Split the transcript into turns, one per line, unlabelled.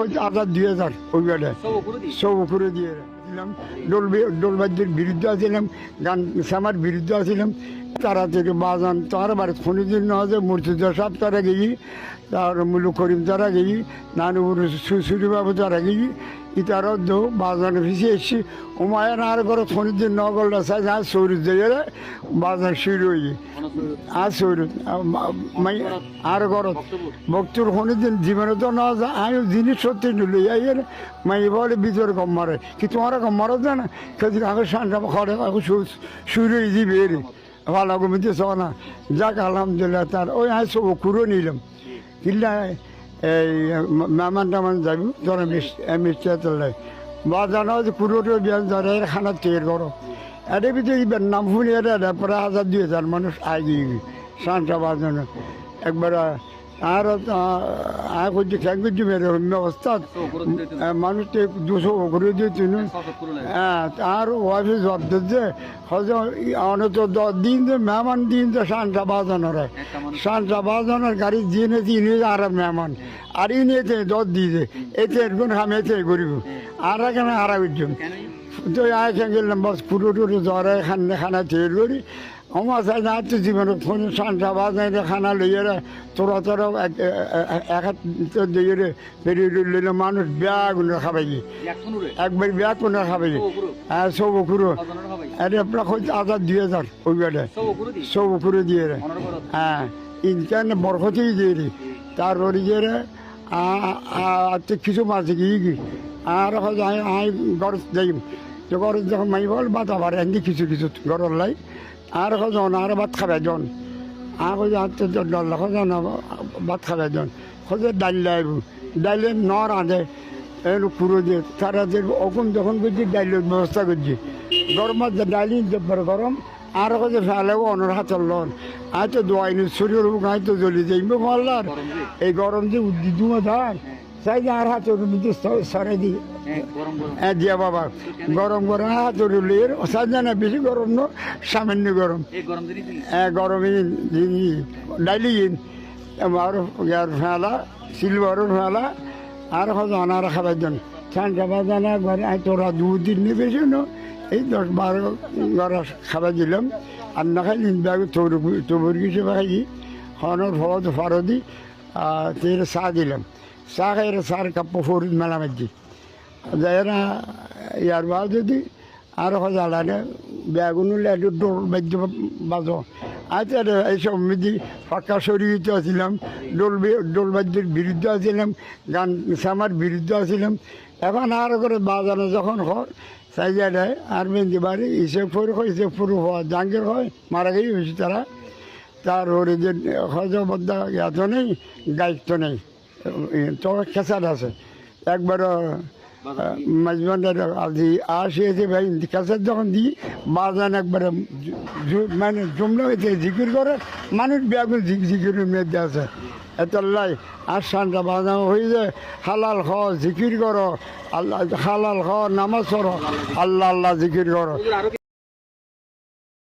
হচ্ছে আজাদ দুই হাজার ওই বেলায় সব করে দিয়ে দিলাম ডোল ডোলবাদ্যের বিরুদ্ধে আছিলাম গান শ্যামার বিরুদ্ধে আছিলাম তারা থেকে বাজান, তার বাড়ি খনিদিন নজে মুর্তুজা সাহেব তারা গেছি তার মুলু করিম তারা গেছি নানুর সুসুরি বাবু তারা গেছি ইতারও দো বাজান ফিসে এসছি উমায়ন আর করে খনিদিন নগলটা সাই আর সৌর দিয়ে বাজান শুরু হয়ে আর সৌর আর গরত ভক্তর খনিদিন জীবনে তো না যা আমি জিনিস সত্যি নিল আইয়ের মাই বলে ভিতরে কম মারে কি তোমার কম মারো না কেদিন আগে সানটা খড়ে আগে শুরু হয়ে রে ভালো ঘুমিতে না। যাক, আলহামদুলিল্লাহ, তার ওই হ্যাঁ সব কুড়ো নিলাম। কিল্লা এই মেহমান টেমান যাবি, ধরো মিষ্টি বা জানো যে কুড়োটো বিয়ান ধরে খানা তৈরি করো। এটা ভিতরে নাম শুনি এটা প্রায় হাজার দুই হাজার মানুষ আগে সানটা বাজানো একবার আর আর করছি খেয়াল করছি মেরে অবস্থা। মানুষ তো দুশো করে দিয়েছি হ্যাঁ আর ওয়াইফে জব দিচ্ছে হয়তো অনেক দিন তো মেহমান দিন তো সানটা বাজানোর। সানটা বাজানোর গাড়ি দিনে দিনে আর মেহমান। আর ইনি এতে দশ দিয়েছে এতে এরকম আমি এতে করিব আর এখানে আর একজন। তো আয় গেলাম বাস পুরো টুরো জ্বরে খানা খানা তৈরি করি আমার সাথে না তো জীবনে ফোন সানটা বাজাই খানা লইয়ে রে তোরা তোরা এক হাত দিয়ে বেরিয়ে লইলে মানুষ ব্যাগ খাবাই একবার ব্যাগ কোনো খাবাই হ্যাঁ সব কুরো আরে আপনার হচ্ছে আজাদ দুই হাজার ওই বেড়ে সব কুরো দিয়ে রে হ্যাঁ ইনকান বরফতেই দিয়ে রে তার ওরি দিয়ে রে আর কিছু গিয়ে কি আর আমি আমি ঘর যাই তো ঘর যখন বল বাতা পারে এমনি কিছু কিছু ঘরের লাই। আর হজন আর ভাত খাবে জন? আর হচ্ছে আর তো ডল ভাত খাবে জন? হচ্ছে ডাল লাইব ডাইলে ন রাঁধে এর পুরো দিয়ে তারা যে অকুন যখন করছি ডাইলের ব্যবস্থা করছি। গরমের যে ডাইলি জব্বর গরম আর হচ্ছে ফেলেও অনর হাতের লন। আয় তো দোয়াইনি শরীর গায়ে তো জ্বলি যাইবে মাল্লার এই গরম যে উদ্দিদুমা ধার সাই আর হাতের মধ্যে সরাই দিই হ্যাঁ দিয়া বাবা গরম গরম হাতের উলির সাজানা বেশি গরম ন সামান্য গরম। হ্যাঁ গরমে ডাইলি আর ইয়ার ফেলা সিলভারের ফেলা আর হয়তো অনার খাবার জন্য। ঠান্ডা বাজানা ঘরে আই তোরা দুদিন নেবে ন এই দশ বারো ঘর খাবার দিলাম। আর না খাই ব্যাগ তবুর তবুর কিছু খাই হনর ফদ ফরদি ফরিদ মেলা মাঝি যাই না ইয়ার বাদ যদি আর জ্বালানে ব্যাগুন একটু ডোল বাজ্য বাজো আচ্ছা রে এইসব মিদি পাক্কা শরীরিতে আছিলাম ডোল ডোল বাদ্যের বিরুদ্ধে আছিলাম গান শ্যামার বিরুদ্ধে আছিলাম এখন আর করে বাজানো যখন হয় যায় আর মেহেন্দি বাড়ি ইসে ফুর হয় ইসে ফুর হওয়া জাঙ্গের হয় মারা হয়েছে তারা তার ওরে যে হজবদ্ধ এত নেই, দায়িত্ব নেই। তো খেসার আছে। একবার মাঝবান্ডার আজি আসিয়েছে ভাই কাছের যখন দিই বাজান একবারে মানে জমলে হয়েছে জিকির করে, মানুষ ব্যাগুন জিকিরের মধ্যে আছে। এত লাই আর সানটা বাজানো হয়ে যায় হালাল খ জিকির করো, আল্লাহ, হালাল খ নামাজ করো আল্লাহ আল্লাহ জিকির করো।